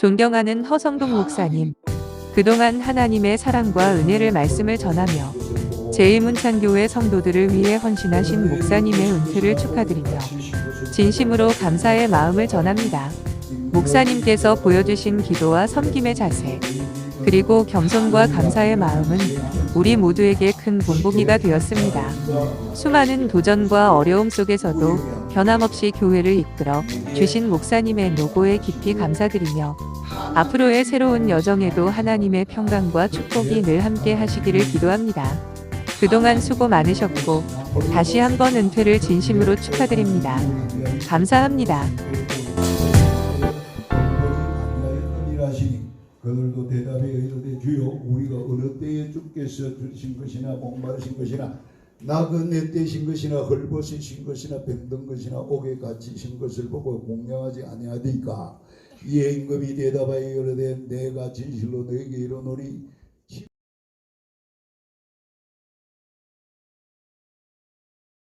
존경하는 허성동 목사님. 그동안 하나님의 사랑과 은혜를 말씀을 전하며 제1문창교회 성도들을 위해 헌신하신 목사님의 은퇴를 축하드리며 진심으로 감사의 마음을 전합니다. 목사님께서 보여주신 기도와 섬김의 자세, 그리고 겸손과 감사의 마음은 우리 모두에게 큰 본보기가 되었습니다. 수많은 도전과 어려움 속에서도 변함없이 교회를 이끌어 주신 목사님의 노고에 깊이 감사드리며 앞으로의 새로운 여정에도 하나님의 평강과 축복이 늘 함께 하시기를 기도합니다. 그동안 수고 많으셨고 다시 한번 은퇴를 진심으로 축하드립니다. 감사합니다. 그들도 대답에 이르되 주여 우리가 어느 때에 주께서 주신 것이나 목마르신 것이나 나그네 떼신 것이나 헐벗으신 것이나 병든 것이나 옥에 갇히신 것을 보고 공양하지 아니하리까? 이에 임금이 대답하여 이르되 내가 진실로 너에게 이르노니